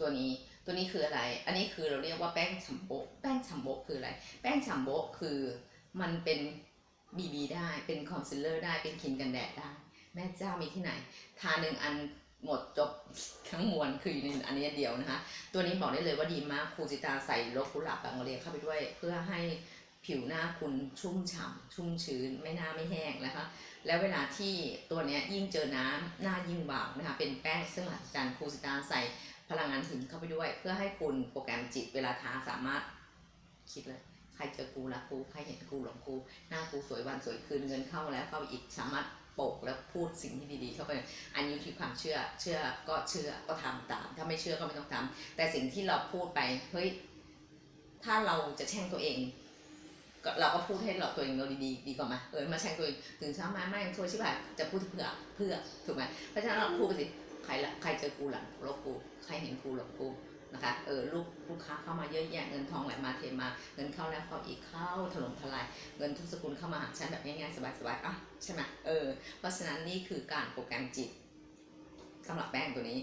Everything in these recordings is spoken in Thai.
ตัวนี้ตัวนี้คืออะไร อันนี้คือเราเรียกว่าแป้งฉ่ำโบแป้งฉ่ำโบคืออะไร แป้งฉ่ำโบคือมันเป็นบีบีได้ เป็นคอนซีลเลอร์ได้ เป็นครีมกันแดดได้ แม่เจ้ามีที่ไหน ทาหนึ่งอันหมดจบทั้งมวลคืออยู่ในอันนี้เดียวนะคะ ตัวนี้บอกได้เลยว่าดีมากครูจิตาใส่โลกุหลาบบางเรียเข้าไปด้วย เพื่อให้ ผิวหน้าคุณชุ่มฉ่ำชุ่มชื้นไม่หน้าไม่แห้งนะคะ แล้วเวลาที่ตัวนี้ยิ่งเจอน้ำหน้ายิ่งบางนะคะ เป็นแป้งซึ่งมหัศจรรย์ครูจิตาใส่พลังงานหินเข้าไปด้วย เพื่อให้คุณโปรแกรมจิตเวลาทาสามารถคิดเลยใครเจอกูรักกูใครเห็นกูหลงกู หน้ากูสวยวันสวยคืนเงินเข้าแล้วเข้าอีกสามารถปกแล้วพูดสิ่งที่ดีๆเข้าไป อันนี้คือความเชื่อ เชื่อก็เชื่อก็ทำตาม ถ้าไม่เชื่อก็ไม่ต้องทำแต่สิ่งที่เราพูดไป เฮ้ย ถ้าเราจะแช่งตัวเอง เราก็พูดให้เราตัวเองเราดีๆดีกว่าไหมเออมาแช่งตัวเองถึงเช้ามาไม่ช่วยชิบหายจะพูดเพื่อเพื่อถูกไหมเพราะฉะนั้นเราพูดไปสิใครละใครเจอกูหลังลกกูใครเห็นกูหลงกูนะคะเออลูกลูกค้าเข้ามาเยอะแยะเงินทองไหลมาเทมาเงินเข้าแล้วเข้าอีกเข้าถล่มทลาย เงินทุกสกุลเข้ามาหาฉันแบบง่ายๆสบายๆอะใช่ไหมเออเพราะฉะนั้นนี่คือการโปรแกรมจิตสำหรับแป้งตัวนี้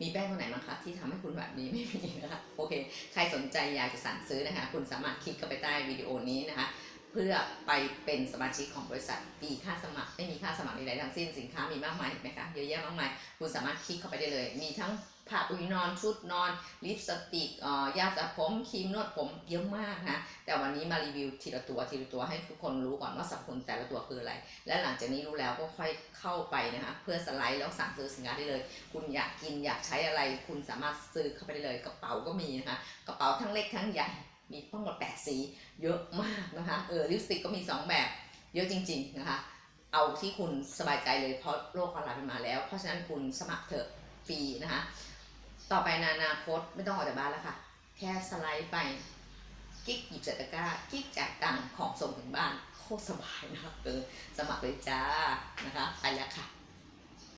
มีแป้งตัวไหนบ้างคะที่ทำให้คุณแบบนี้ไม่มีนะคะโอเค ใครสนใจอยากจะสั่งซื้อนะคะ คุณสามารถคลิกเข้าไปใต้วิดีโอนี้นะคะ เพื่อไปเป็นสมาชิกของบริษัทฟรีค่าสมัคร ไม่มีค่าสมัครใดๆทั้งสิ้นสินค้ามีมากมายเห็นไหมคะเยอะแยะมากมายคุณสามารถคลิกเข้าไปได้เลย มีทั้งผ้าอุยนอนชุดนอน ลิปสติกออยาสระผมครีมนวดผมเยอะมากนะแต่วันนี้มารีวิวทีละตัวทีละตัวให้ทุกคนรู้ก่อนว่าสรรพคุณแต่ละตัวคืออะไร และหลังจากนี้รู้แล้วก็ค่อยเข้าไปนะคะเพื่อสไลด์แล้วสั่งซื้อสินค้าได้เลย คุณอยากกินอยากใช้อะไร คุณสามารถซื้อเข้าไปได้เลยกระเป๋าก็มีนะคะกระเป๋าทั้งเล็กทั้งใหญ่ มีทั้งหมดแปดสีเยอะมากนะคะเออลิปสติกก็มีสองแบบเยอะจริง ๆนะคะ เอาที่คุณสบายใจเลยเพราะโลกออนไลน์มันมาแล้ว เพราะฉะนั้นคุณสมัครเถอะฟรีนะคะ ต่อไปนอนาคตไม่ต้องออกจากบ้านแล้วค่ะ แค่สไลด์ไปกิ๊กหยิบใส่ตกร้ากิ๊กจ่ายตังค์ของส่งถึงบ้านโคตรสบายนะคะเออสมัครเลยจ้านะคะไปแล้วค่ะ